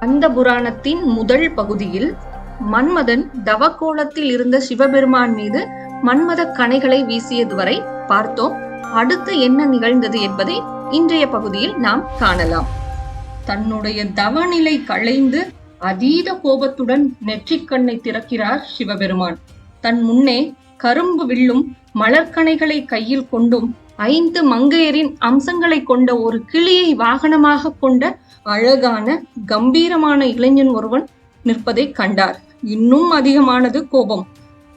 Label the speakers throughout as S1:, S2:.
S1: அந்த புராணத்தின் முதல் பகுதியில் மன்மதன் தவக்கோலத்தில் இருந்த சிவபெருமான் மீது மன்மத கணைகளை வீசியது வரை பார்த்தோம். அடுத்து என்ன நிகழ்ந்தது என்பதை இன்றைய பகுதியில் நாம் காணலாம். தன்னுடைய தவநிலை களைந்து அதீத கோபத்துடன் நெற்றிக்கண்ணை திறக்கிறார் சிவபெருமான். தன் முன்னே கரும்பு வில்லும் மலர்கணைகளை கையில் கொண்டும் ஐந்து மங்கையரின் அம்சங்களை கொண்ட ஒரு கிளியை வாகனமாக கொண்ட அழகான கம்பீரமான இளைஞன் ஒருவன் நிற்பதை கண்டார். இன்னும் அதிகமானது கோபம்.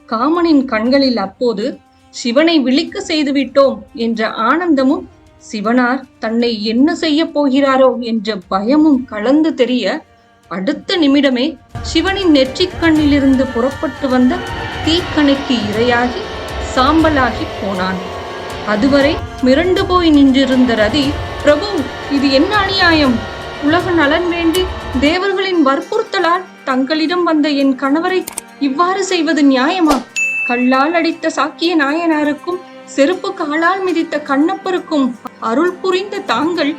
S1: காமனின் கண்களில் அப்போது சிவனை விழிக்க செய்துவிட்டோம் என்ற ஆனந்தமும் சிவனார் தன்னை என்ன செய்ய போகிறாரோ என்ற பயமும் கலந்து தெரிய அடுத்த நிமிடமே சிவனின் நெற்றிக் கண்ணிலிருந்து புறப்பட்டு வந்த தீக்கணைக்கு இரையாகி சாம்பலாகி போனான். அதுவரை மிரண்டு போய் நின்றிருந்த ரதி பிரபு இது என்ன அநியாயம்? உலக நலன் வேண்டி தேவர்களின் வற்புறுத்தலால் தங்களிடம் வந்த என் கணவரை இவ்வாறு செய்வது நியாயமா? கல்லால் அடித்த சாக்கிய நாயனாருக்கும் செருப்பு காலால் மிதித்த கண்ணப்பருக்கும் அருள் புரிந்த தாங்கள்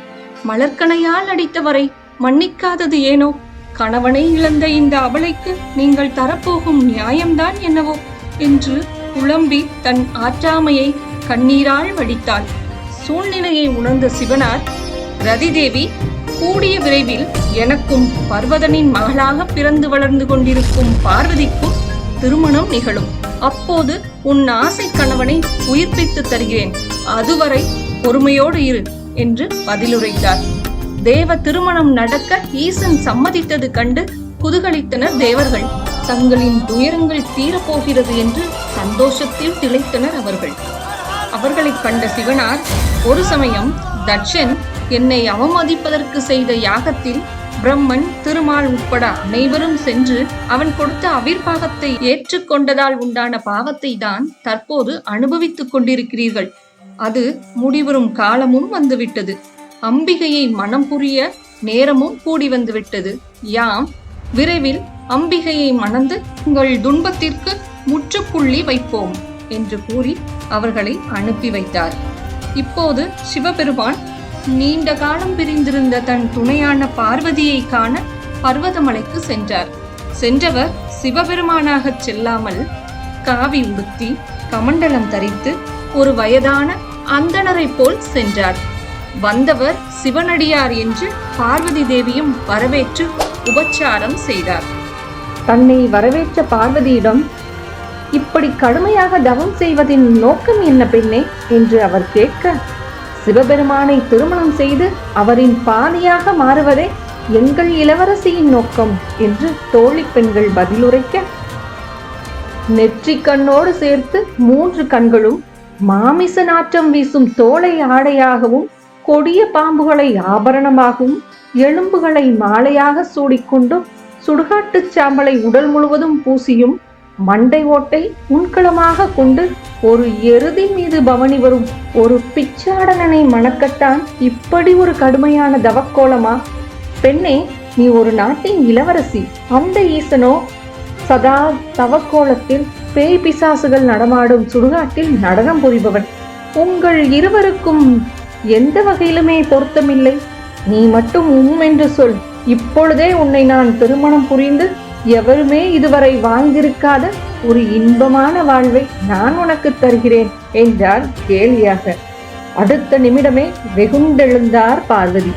S1: மலர்கனையால் அடித்தவரை மன்னிக்காதது ஏனோ? கணவனை இழந்த இந்த அவளைக்கு நீங்கள் தரப்போகும் நியாயம்தான் என்னவோ? என்று புலம்பி தன் ஆற்றாமையை கண்ணீரால் வடித்தாள். சூழ்நிலையை உணர்ந்த சிவனார் ரதிதேவி கூடிய விரைவில் எனக்கும் பர்வதனின் மகளாக பிறந்து வளர்ந்து கொண்டிருக்கும் பார்வதிக்கும் திருமணம் நிகழும். அப்போது உன் ஆசை கணவனை உயிர்ப்பித்து தருகிறேன். அதுவரை பொறுமையோடு இரு என்று பதிலுரைத்தார். தேவ திருமணம் நடக்க ஈசன் சம்மதித்தது கண்டு குதூகலித்தனர் தேவர்கள். தங்களின் துயரங்கள் தீரப்போகிறது என்று சந்தோஷத்தில் திளைத்தனர் அவர்கள். அவர்களைக் கண்ட சிவனார் ஒரு சமயம் தட்சன் என்னை அவமதிப்பதற்கு செய்த யாகத்தில் பிரம்மன் திருமால் உட்பட அனைவரும் சென்று அவன் கொடுத்த அவிர்பாகத்தை ஏற்றுக்கொண்டதால் உண்டான பாவத்தை தான் தற்போது அனுபவித்துக் கொண்டிருக்கிறீர்கள். அது முடிவரும் காலமும் வந்துவிட்டது. அம்பிகையை மனம் புரிய நேரமும் கூடி வந்துவிட்டது. யாம் விரைவில் அம்பிகையை மணந்து உங்கள் துன்பத்திற்கு முற்றுப்புள்ளி வைப்போம். என்று கூறி அவர்களை அனுப்பி வைத்தார். இப்போது சிவபெருமான் நீண்ட காலம் பிரிந்திருந்த தன் துணையான பார்வதியை காண பர்வதமலைக்கு சென்றார். சென்றவர் சிவபெருமானாகச் செல்லாமல் காவி உடுத்தி கமண்டலம் தரித்து ஒரு வயதான அந்தணரைப் போல் சென்றார். வந்தவர் சிவனடியார் என்று பார்வதி தேவியும் வரவேற்று உபச்சாரம் செய்தார். தன்னை வரவேற்ற பார்வதியிடம் இப்படி கடுமையாக தவம் செய்வதின் நோக்கம் என்ன பெண்ணே? என்று அவர் கேட்க சிவபெருமானை திருமணம் செய்து அவரின் பாதியாக மாறுவதே எங்கள் இளவரசியின் நோக்கம் என்று தோழி பெண்கள் பதிலுரைக்க நெற்றி கண்ணோடு சேர்த்து மூன்று கண்களும் மாமிச நாற்றம் வீசும் தோலை ஆடையாகவும் கொடிய பாம்புகளை ஆபரணமாகவும் எலும்புகளை மாலையாக சூடிக்கொண்டும் சுடுகாட்டுச் சாம்பலை உடல் முழுவதும் பூசியும் மண்டை ஓட்டை முன்களமாக கொண்டு ஒரு எருதி மீது பவனி வரும் ஒரு பிச்சாடனனை மணக்கத்தான் இப்படி ஒரு கடுமையான தவக்கோலமா? பெண்ணே நீ ஒரு நாட்டின் இளவரசி அந்த ஈசனோ? சதா தவக்கோலத்தில் பேய் பிசாசுகள் நடமாடும் சுடுகாட்டில் நடனம் புரிபவன். உங்கள் இருவருக்கும் எந்த வகையிலுமே பொருத்தமில்லை. நீ மட்டும் உம் என்று சொல். இப்பொழுதே உன்னை நான் திருமணம் புரிந்து எவருமே இதுவரை வாழ்ந்திருக்காத ஒரு இன்பமான வாழ்வை நான் உனக்கு தருகிறேன் என்றார் கேலியாக. அடுத்த நிமிடமே வெகுண்டெழுந்தார் பார்வதி.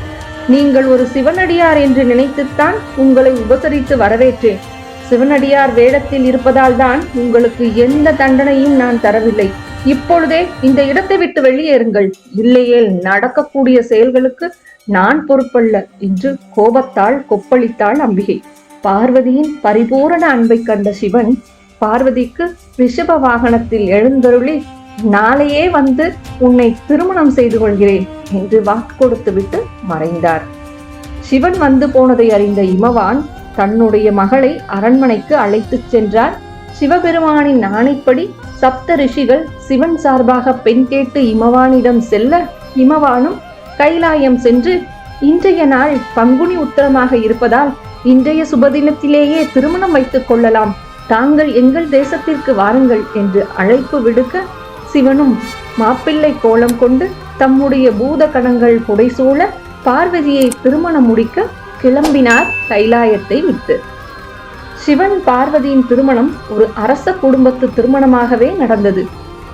S1: நீங்கள் ஒரு சிவனடியார் என்று நினைத்துத்தான் உங்களை உபசரித்து வரவேற்றேன். சிவனடியார் வேடத்தில் இருப்பதால் தான் உங்களுக்கு எந்த தண்டனையும் நான் தரவில்லை. இப்பொழுதே இந்த இடத்தை விட்டு வெளியேறுங்கள். இல்லையேல் நடக்கக்கூடிய செயல்களுக்கு நான் பொறுப்பல்ல என்று கோபத்தால் கொப்பளித்தாள் அம்பிகை. பார்வதியின் பரிபூரண அன்பை கண்ட சிவன் பார்வதிக்கு ரிஷப வாகனத்தில் எழுந்தருளி நாளையே வந்து உன்னை திருமணம் செய்து கொள்கிறேன் என்று வாக்கு கொடுத்துவிட்டு மறைந்தார். சிவன் வந்து போனதை அறிந்த இமவான் தன்னுடைய மகளை அரண்மனைக்கு அழைத்துச் சென்றார் சிவபெருமானின் ஆணைப்படி சப்த ரிஷிகள் சிவன் சார்பாக பெண் கேட்டு இமவானிடம் செல்ல இமவானும் கைலாயம் சென்று இன்றைய நாள் பங்குனி உத்தரமாக இருப்பதால் இன்றைய சுபதினத்திலேயே திருமணம் வைத்துக் கொள்ளலாம். தாங்கள் எங்கள் தேசத்திற்கு வாருங்கள் என்று அழைப்பு விடுக்க சிவனும் மாப்பிள்ளை கோலம் கொண்டு தம்முடைய பூத கணங்கள் புடைசூழ பார்வதியை திருமணம் முடிக்க கிளம்பினார் கைலாயத்தை விட்டு. சிவன் பார்வதியின் திருமணம் ஒரு அரச குடும்பத்து திருமணமாகவே நடந்தது.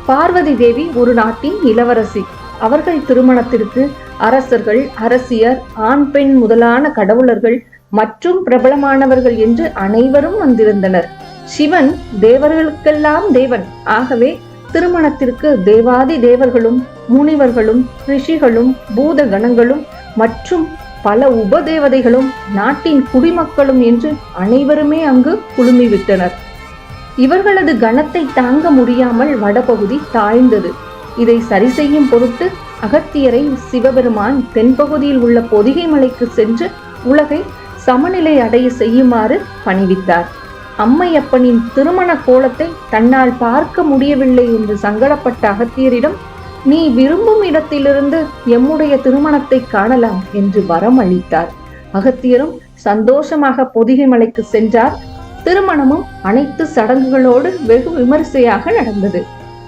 S1: பார்வதி தேவி ஒரு நாட்டின் இளவரசி. அவர்கள் திருமணத்திற்கு அரசர்கள் அரசியர் ஆண் பெண் முதலான கடவுளர்கள் மற்றும் பிரபலமானவர்கள் என்று அனைவரும் வந்திருந்தனர். சிவன் தேவர்களுக்கெல்லாம் தேவன். ஆகவே திருமணத்திற்கு தேவாதி தேவர்களும் முனிவர்களும் ரிஷிகளும் பூத கணங்களும் மற்றும் பல உபதேவதைகளும் நாட்டின் குடிமக்களும் என்று அனைவருமே அங்கு குழுமிவிட்டனர். இவர்களது கணத்தை தாங்க முடியாமல் வடபகுதி தாழ்ந்தது. இதை சரி செய்யும் பொருட்டு அகத்தியரை சிவபெருமான் தென்பகுதியில் உள்ள பொதிகை மலைக்கு சென்று உலகை சமநிலை அடைய செய்யுமாறு பணிவித்தார். அம்மையப்பனின் திருமண கோலத்தை தன்னால் பார்க்க முடியவில்லை என்று சங்கடப்பட்ட அகத்தியரிடம் நீ விரும்பும் இடத்திலிருந்து எம்முடைய திருமணத்தை காணலாம் என்று வரம் அளித்தார் அகத்தியரும் சந்தோஷமாக பொதிகை மலைக்கு சென்றார். திருமணமும் அனைத்து சடங்குகளோடு வெகு விமரிசையாக நடந்தது.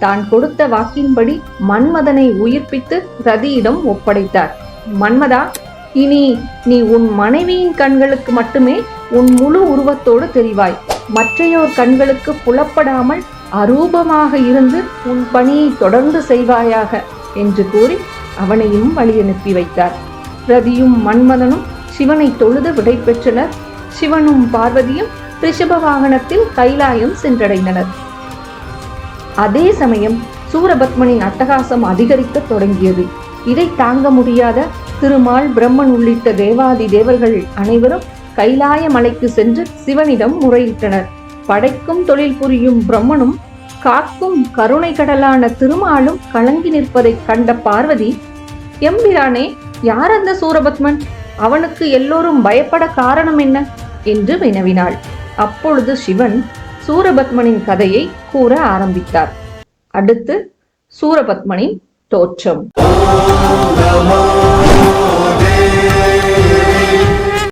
S1: தான் கொடுத்த வாக்கின்படி மன்மதனை உயிர்ப்பித்து ரதியிடம் ஒப்படைத்தார். மன்மதா இனி நீ உன் மனைவியின் கண்களுக்கு மட்டுமே உன் முழு உருவத்தோடு தெரிவாய். மற்றையோர் கண்களுக்கு புலப்படாமல் அரூபமாக இருந்து உன் பணியை தொடர்ந்து செய்வாயாக என்று கூறி அவனையும் வழி அனுப்பி வைத்தார். ரதியும் மன்மதனும் சிவனை தொழுது விடை பெற்றனர். சிவனும் பார்வதியும் ரிஷப வாகனத்தில் கைலாயம் சென்றடைந்தனர். அதே சமயம் சூரபத்மனின் அட்டகாசம் அதிகரிக்க தொடங்கியது. இதை தாங்க முடியாத திருமால் பிரம்மன் உள்ளிட்ட தேவாதி தேவர்கள் அனைவரும் கைலாய மலைக்கு சென்று சிவனிடம் முறையிட்டனர். படைக்கும் தொழில் புரியும் பிரம்மனும் காக்கும் கருணை கடலான திருமாலும் கலங்கி நிற்பதைக் கண்ட பார்வதி எம்பிரானே யார் அந்த சூரபத்மன்? அவனுக்கு எல்லோரும் பயப்பட காரணம் என்ன? என்று வினவினாள். அப்பொழுது சிவன் சூரபத்மனின் கதையை கூற ஆரம்பித்தார். அடுத்து சூரபத்மனின் தோற்றம்.